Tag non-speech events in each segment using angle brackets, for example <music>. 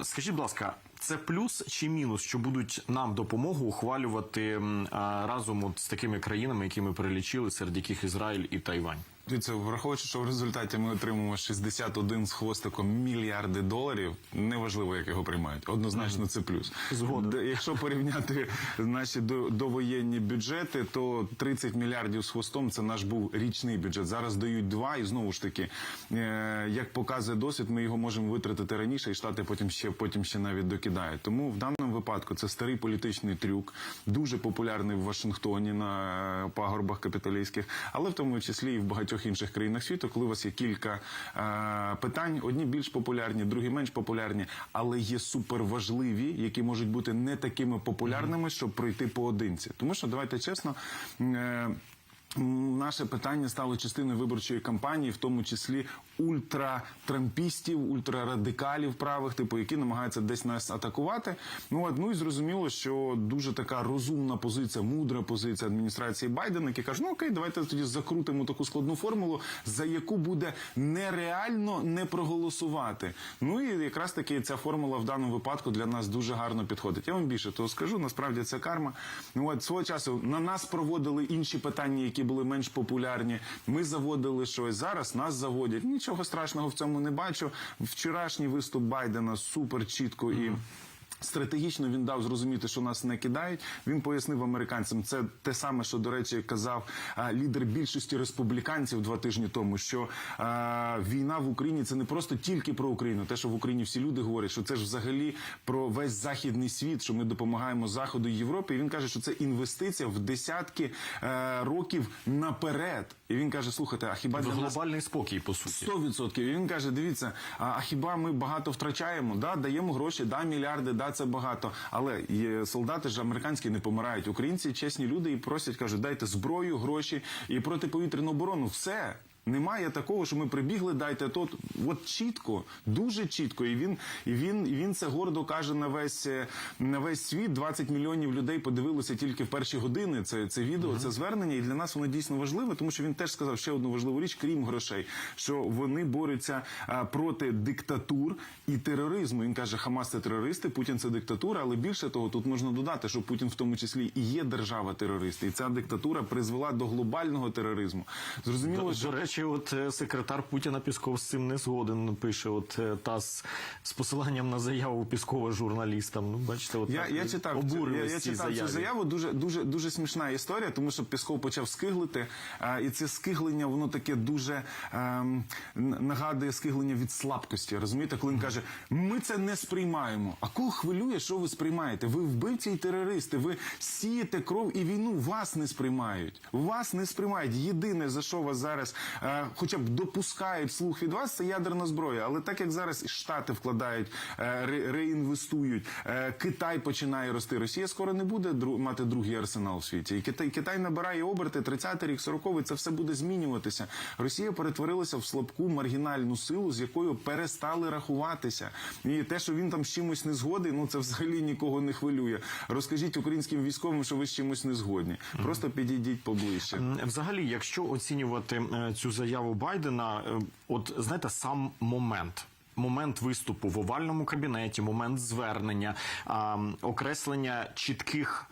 Е, Скажіть, будь ласка, це плюс чи мінус, що будуть нам допомогу ухвалювати разом от з такими країнами, які ми перелічили, серед яких Ізраїль і Тайвань? Дивіться, враховуючи, що в результаті ми отримуємо 61 з хвостиком мільярди доларів, неважливо, як його приймають. Однозначно, це плюс. Згоден. Якщо порівняти наші довоєнні бюджети, то 30 мільярдів з хвостом це наш був річний бюджет. Зараз дають два, і знову ж таки, е, як показує досвід, ми його можемо витратити раніше, і штати потім ще потім ще навіть докидають. Тому в даному випадку це старий політичний трюк, дуже популярний в Вашингтоні на пагорбах капіталійських, але в тому числі і в багатьох інших країнах світу, коли у вас є кілька е, питань, одні більш популярні, другі менш популярні, але є суперважливі, які можуть бути не такими популярними, щоб пройти поодинці. Тому що давайте чесно. Е, Наше питання стало частиною виборчої кампанії, в тому числі ультратрампістів, ультрарадикалів правих, типу, які намагаються десь нас атакувати. Ну от, ну і зрозуміло, що дуже така розумна позиція, мудра позиція адміністрації Байдена, які каже, ну окей, давайте тоді закрутимо таку складну формулу, за яку буде нереально не проголосувати. Ну і якраз таки ця формула в даному випадку для нас дуже гарно підходить. Я вам більше того скажу. Насправді це карма. Ну от свого часу на нас проводили інші питання, які були менш популярні. Ми заводили щось. Зараз нас заводять. Нічого страшного в цьому не бачу. Вчорашній виступ Байдена супер чітко і. Стратегічно він дав зрозуміти, що нас не кидають. Він пояснив американцям. Це те саме, що до речі казав лідер більшості республіканців два тижні тому. Що а, війна в Україні це не просто тільки про Україну. Те, що в Україні всі люди говорять, що це ж взагалі про весь західний світ, що ми допомагаємо заходу і Європі. І він каже, що це інвестиція в десятки е, років наперед. І він каже: слухайте, а хіба В для нас глобальний спокій, по суті. 100%. І він каже: дивіться, а, а хіба ми багато втрачаємо? Да, даємо гроші, да, мільярди, да, це багато. Але солдати ж американські не помирають. Українці чесні люди і просять, кажуть, дайте зброю, гроші і протиповітряну оборону. Все. Немає такого, що ми прибігли, дайте то. От чітко, дуже чітко. І він, і він, і він це гордо каже на весь е, на весь світ. 20 мільйонів людей подивилися тільки в перші години. Це, це відео, це звернення. І для нас воно дійсно важливе, тому що він теж сказав ще одну важливу річ, крім грошей, що вони борються а, проти диктатур і тероризму. Він каже, Хамас це терористи, Путін це диктатура. Але більше того, тут можна додати, що Путін в тому числі і є держава терорист, і ця диктатура призвела до глобального тероризму. Зрозуміло, До, що до речі, от е, секретар Путіна Пісков з цим не згоден. Пише, от е, ТАСС з посиланням на заяву Піскова журналістам. Ну, бачите, от Я, так я читав, цю- я, я читав заяві. цю заяву. Дуже дуже дуже смішна історія, тому що Пісков почав скиглити, а, і це скиглення, воно таке дуже ем, н- нагадує скиглення від слабкості. Розумієте, коли він каже, ми це не сприймаємо. А кого хвилює, що ви сприймаєте? Ви вбивці і терористи, ви сієте кров і війну. Вас не сприймають. Вас не сприймають. Єдине за що вас зараз, е, хоча б допускають слух від вас, це ядерна зброя. Але так як зараз і Штати вкладають, е, ре- реінвестують, е, Китай починає рости. Росія скоро не буде дру- мати другий арсенал в світі. І Китай, Китай набирає оберти 30-й рік, 40-й, це все буде змінюватися. Росія перетворилася в слабку маргінальну силу, з якою перестали рахуватися. І те, що він там з чимось не згоден, ну це взагалі нікого не хвилює. Розкажіть українським військовим, що ви з чимось не згодні. Просто підійдіть поближче. Взагалі, якщо оцінювати цю заяву Байдена, е, от знаєте, сам момент. Момент виступу в овальному кабінеті, момент звернення, а, окреслення чітких.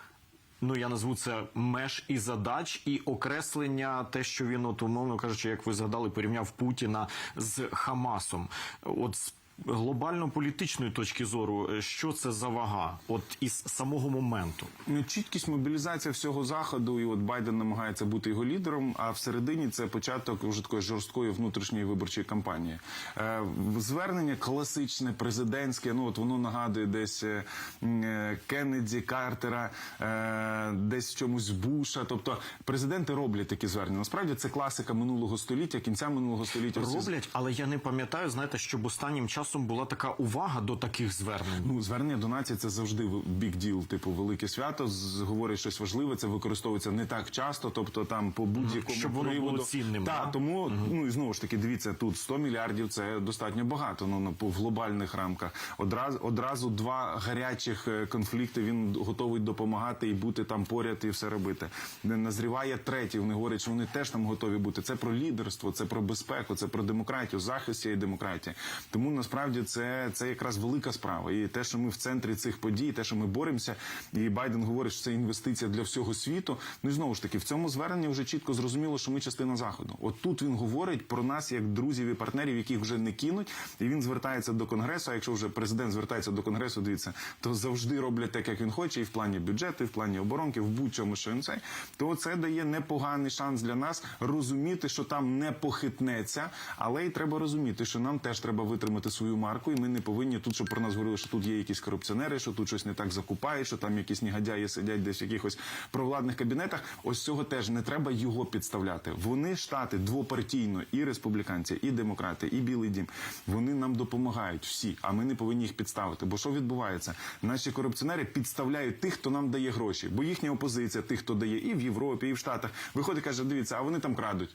Ну, я назву це меж і задач, і окреслення те, що він, от, умовно кажучи, як ви згадали, порівняв Путіна з Хамасом. От з глобально-політичної точки зору, е, що це за вага? От із самого моменту. Ну, Чіткість мобілізація всього заходу, і от Байден намагається бути його лідером. А всередині це початок вже такої жорсткої внутрішньої виборчої кампанії. Е, звернення класичне, президентське. Ну от воно нагадує десь е, е, Кеннеді, Картера, е, десь в чомусь Буша. Тобто президенти роблять такі звернення. Насправді це класика минулого століття, кінця минулого століття. Роблять, але я не пам'ятаю, знаєте, щоб останнім часом була така увага до таких звернень. Ну, звернення до нації це завжди бік діл, типу велике свято. Говорить щось важливе, це використовується не так часто, тобто там по будь-якому Щоб воно було цінним, Так, да? тому ну і знову ж таки, дивіться, тут 100 мільярдів це достатньо багато. Ну на- по- в глобальних рамках. Одразу одразу два гарячих е, конфлікти. Він готовий допомагати і бути там поряд і все робити. Не Назріває третій. Вони говорять, що вони теж там готові бути. Це про лідерство, це про безпеку, це про демократію, захист цієї демократії. Тому насправді. Насправді це, це якраз велика справа. І те, що ми в центрі цих подій, те, що ми боремося, і Байден говорить, що це інвестиція для всього світу. Ну і знову ж таки, в цьому зверненні вже чітко зрозуміло, що ми частина заходу. От тут він говорить про нас як друзів і партнерів, яких вже не кинуть. І він звертається до конгресу. А якщо вже президент звертається до конгресу, дивіться, то завжди роблять так, як він хоче, і в плані бюджету, і в плані оборонки, в будь-чому, що він цей, то це дає непоганий шанс для нас розуміти, що там не похитнеться, але й треба розуміти, що нам теж треба витримати свою марку, і ми не повинні тут, щоб про нас говорили, що тут є якісь корупціонери, що тут щось не так закупають, що там якісь негодяї сидять десь в якихось провладних кабінетах. Ось цього теж не треба його підставляти. Вони штати двопартійно, і республіканці, і демократи, і білий дім. Вони нам допомагають всі, а ми не повинні їх підставити. Бо що відбувається? Наші корупціонери підставляють тих, хто нам дає гроші, бо їхня опозиція, тих, хто дає і в Європі, і в Штатах, виходить, каже: дивіться, а вони там крадуть.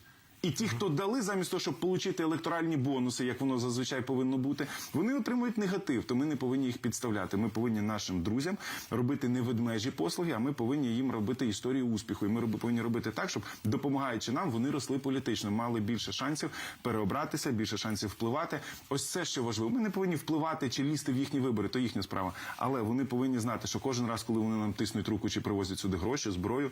І ті, хто дали замість того, щоб отримати електоральні бонуси, як воно зазвичай повинно бути, вони отримують негатив. То ми не повинні їх підставляти. Ми повинні нашим друзям робити не ведмежі послуги, а ми повинні їм робити історію успіху. І ми повинні робити так, щоб допомагаючи нам, вони росли політично, мали більше шансів переобратися, більше шансів впливати. Ось це що важливо. Ми не повинні впливати чи лізти в їхні вибори, то їхня справа. Але вони повинні знати, що кожен раз, коли вони нам тиснуть руку чи привозять сюди гроші, зброю.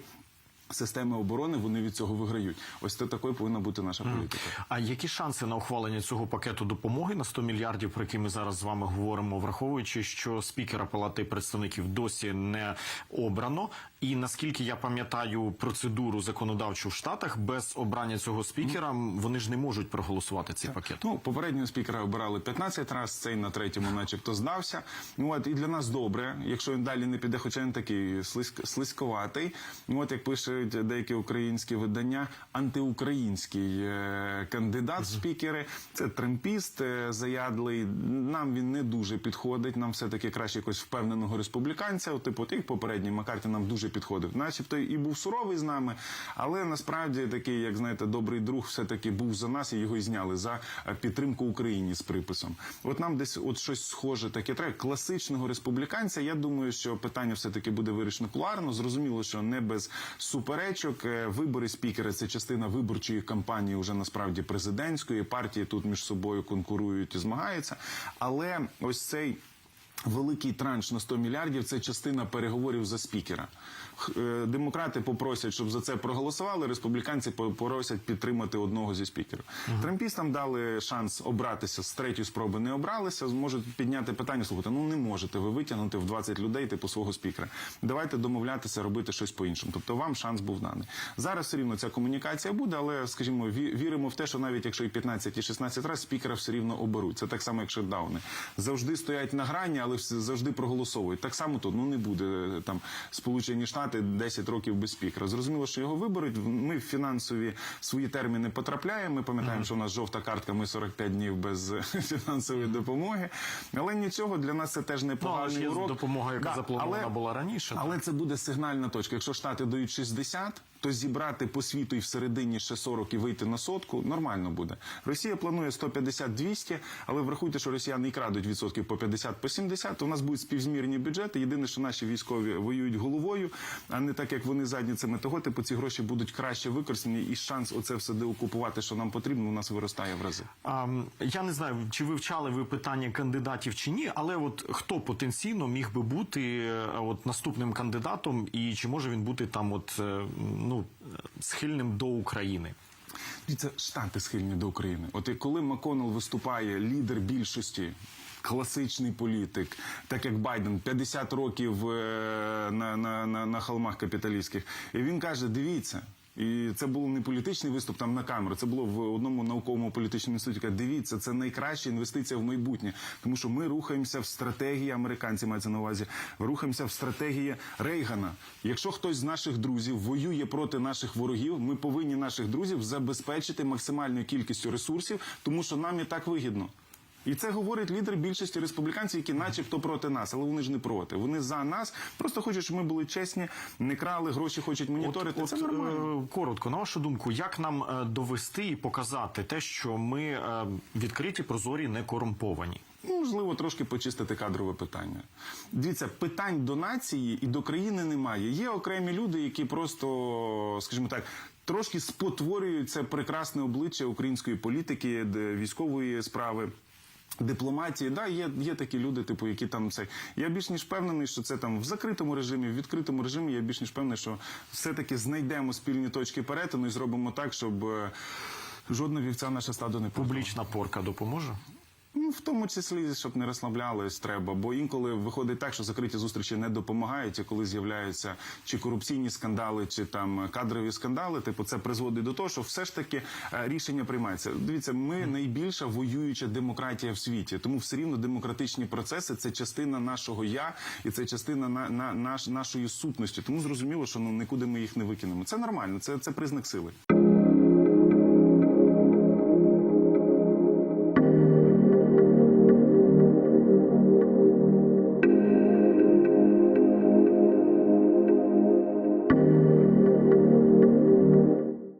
Системи оборони вони від цього виграють. Ось це такою повинна бути наша політика. А які шанси на ухвалення цього пакету допомоги на 100 мільярдів, про які ми зараз з вами говоримо, враховуючи, що спікера Палати представників досі не обрано, і наскільки я пам'ятаю процедуру законодавчу в Штатах, без обрання цього спікера вони ж не можуть проголосувати цей пакет. Ну, попереднього спікера обирали 15 разів, цей на третьому, начебто, здався. Ну от і для нас добре, якщо він далі не піде, хоча він такий слизьк, слизьковатий. Ну от як пишуть деякі українські видання, антиукраїнський е, кандидат в спікери. Це тремпіст е, заядлий. Нам він не дуже підходить. Нам все таки краще якось впевненого республіканця. От, типу, як попередній Маккарті нам дуже підходив. Начебто і був суровий з нами, але насправді такий, як знаєте, добрий друг, все таки був за нас і його і зняли за е, підтримку Україні з приписом. От нам десь от щось схоже таке треба. Класичного республіканця. Я думаю, що питання все таки буде вирішено кулуарно. Зрозуміло, що не без суперечок. Е, Вибори спікера це частина виборчої кампанії, вже насправді президентської. Партії тут між собою конкурують і змагаються. Але ось цей. Великий транш на 100 мільярдів це частина переговорів за спікера. Е, Демократи попросять, щоб за це проголосували. Республіканці попросять підтримати одного зі спікерів. Трампістам дали шанс обратися з третьої спроби. Не обралися, зможуть підняти питання. Слухайте, ну не можете ви витягнути в 20 людей типу свого спікера. Давайте домовлятися, робити щось по-іншому. Тобто вам шанс був даний. Зараз все рівно ця комунікація буде, але скажімо, ві- віримо в те, що навіть якщо і 15, і 16 разів спікера все рівно оберуть. Це так само, як шетдауни. Завжди стоять на грані, але всі- завжди проголосовують. Так само тут ну не буде е, там Сполучені Штати 10 років без спікера. Зрозуміло, що його виберуть. Ми в фінансові свої терміни потрапляємо. Ми пам'ятаємо, що у нас жовта картка. Ми 45 днів без е, <laughs> фінансової допомоги. Але нічого для нас це теж Ну, але непоганий урок. допомога, яка запланована була раніше. Але це буде сигнальна точка. Якщо штати дають 60, то зібрати по світу і всередині ще 40 і вийти на сотку нормально буде. Росія планує 150-200, але врахуйте, що росіяни і крадуть відсотків по 50 по 70, то у нас будуть співзмірні бюджети. Єдине, що наші військові воюють головою, а не так, як вони задніцями. Того типу ці гроші будуть краще використані, і шанс оце все деокупувати, що нам потрібно, у нас виростає в рази. А, я не знаю, чи вивчали ви питання кандидатів чи ні, але от хто потенційно міг би бути е, от наступним кандидатом, і чи може він бути там, от е, ну схильним до України? Це штати схильні до України. От коли Маконел виступає лідер більшості. Класичний політик, так як Байден, 50 років е, на, на, на, на холмах капіталістських, і він каже: дивіться, і це було не політичний виступ там на камеру. Це було в одному науковому політичному інституті. Каже, Дивіться, це найкраща інвестиція в майбутнє, тому що ми рухаємося в стратегії американці мається на увазі. Рухаємося в стратегії Рейгана. Якщо хтось з наших друзів воює проти наших ворогів, ми повинні наших друзів забезпечити максимальною кількістю ресурсів, тому що нам і так вигідно. І це говорить лідер більшості республіканців, які начебто проти нас, але вони ж не проти. Вони за нас. Просто хочуть, щоб ми були чесні, не крали, гроші хочуть моніторити. це нормально. е, коротко, на вашу думку, як нам е, довести і показати те, що ми е, відкриті, прозорі, не корумповані? Ну, можливо, трошки почистити кадрове питання. Дивіться, питань до нації і до країни немає. Є окремі люди, які просто, скажімо так. Трошки спотворюють це прекрасне обличчя української політики, військової справи. Дипломатії, да, є, є такі люди, типу, які там це. Я більш ніж впевнений, що це там в закритому режимі, в відкритому режимі. Я більш ніж впевнений, що все-таки знайдемо спільні точки перетину і зробимо так, щоб е, жодна вівця наше стадо не публічно. Публічна порка допоможе? Ну, в тому числі, щоб не розслаблялись, треба. Бо інколи виходить так, що закриті зустрічі не допомагають, і коли з'являються чи корупційні скандали, чи там кадрові скандали, типу це призводить до того, що все ж таки е, рішення приймається. Дивіться, ми найбільша воююча демократія в світі, тому все рівно демократичні процеси це частина нашого я і це частина на, на, наш, нашої сутності. Тому зрозуміло, що ну нікуди ми їх не викинемо. Це нормально, це, це признак сили.